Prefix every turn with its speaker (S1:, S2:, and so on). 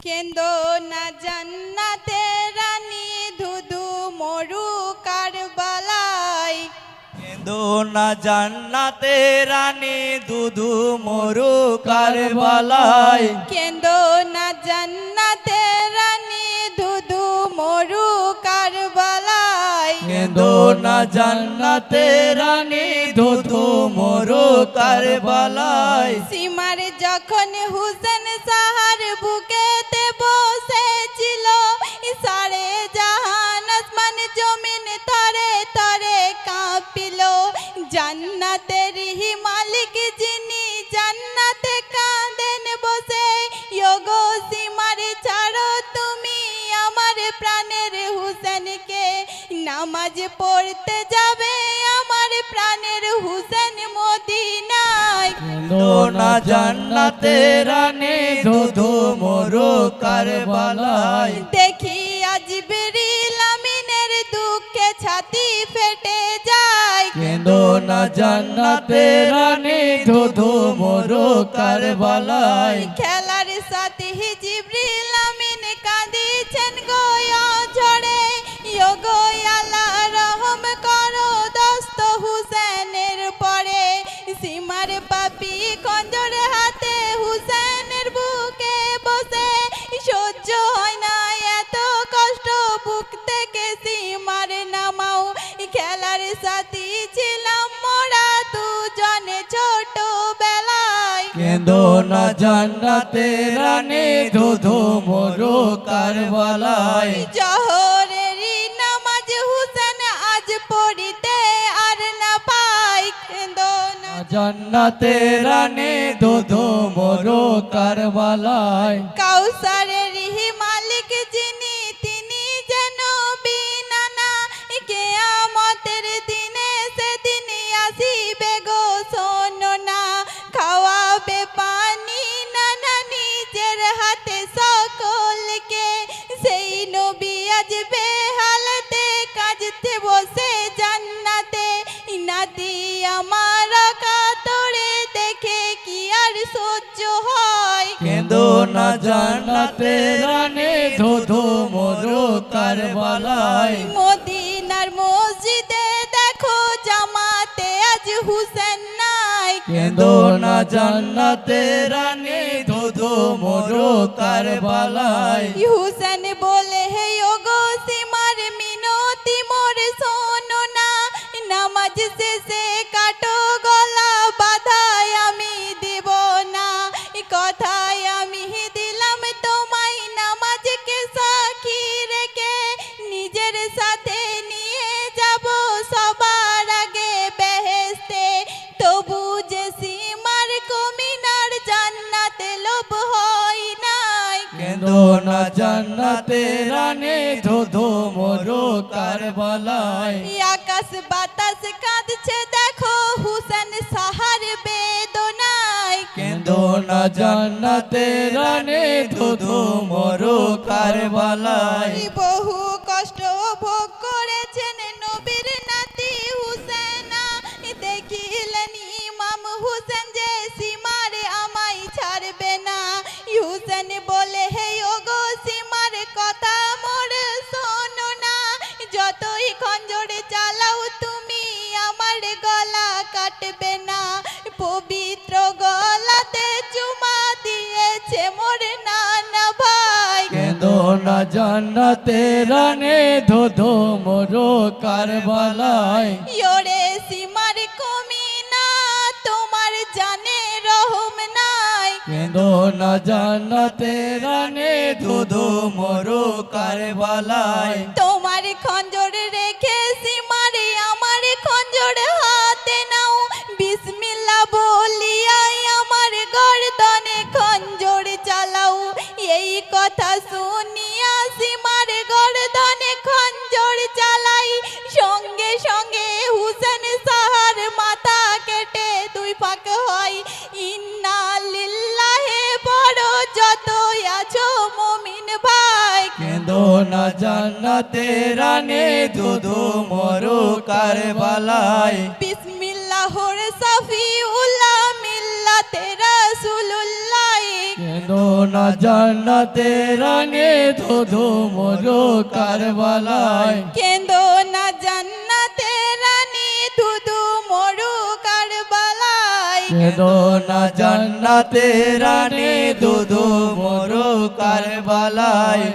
S1: কেন্দ্র না জান্নাতে রানী ধুধু মরু কারবালাই
S2: কেঁদো না জান্নাতে রানী দুধু মরু কারবালায়।
S1: কেন্দ্র না জান্নাতে রানী ধুধু মরু কারবালাই
S2: কেঁদো না জান্নাতে রানী দুধু মরু কারবালায়।
S1: সীমার যখন হুসেন সাহার নামাজ পড়তে যাবে আমার প্রাণের হুসেন মদিনায়।
S2: না জান্নাতে রানী দুধু মরু কারবালায়।
S1: দেখি আজ বেরিল আমিনের দুঃখে ছাতি ফেটে যায়।
S2: কেঁদো না জান্নাতে রানী দুধু মরু কারবালায়।
S1: খেলার সাথে জিবরিল
S2: কেঁদো না জান্নাতে রানী দুধু মরু কারবালায়।
S1: জহরেরই নামাজ হুসেন আজ পড়িতে আর না পাই। কেন্দো না
S2: জান্নাতে রানী দুধু মরু কারবালায়।
S1: কাউসারের মালিক যিনি না জান্নাতে
S2: রানী দুধু মরু কারবালায়।
S1: মদিনার মসজিদে দেখো জামাতে আজ হুসেন নাই।
S2: কেঁদো না জান্নাতে রানী ধো মরু কারবালায়।
S1: হুসেন
S2: কেঁদো না জান্নাতে ধো ধো মোরো কারবালায়।
S1: আকাশ বাতাস কাঁদছে দেখো হুসেন সাহার বেদনায়।
S2: কেঁদো না জান্নাতে ধো ধো মোরো কারবালায়।
S1: বহু
S2: জান্নাতে রানী ধুধু মরু কারবালায়।
S1: ইয়োরে সীমার কমি না তোমার জানে রহম নাই।
S2: কেঁদো না জান্নাতে রানী ধুধু মরু কারবালায়।
S1: তোমার খঞ্জর রেখে সীমারে আমার খঞ্জর হাতে নাও। বিসমিল্লা বলিয়াই আমার গর্দনে খঞ্জর চালাও। এই কথা শুনিয়া
S2: না জান্নাতে রানী ধুধু মরু কারবালায়।
S1: বিসমিল্লাহর সাফি উল্লাহ মিল্লাতে রাসূলুল্লাহ।
S2: কেঁদো না জান্নাতে রানে ধুধু মরু কারবালায়।
S1: কেন্দো না জান্নাতে রানী দুদু মরু কারবালায়।
S2: কেঁদো না জান্নাতে রানে ধুধু মরু কারবালায়।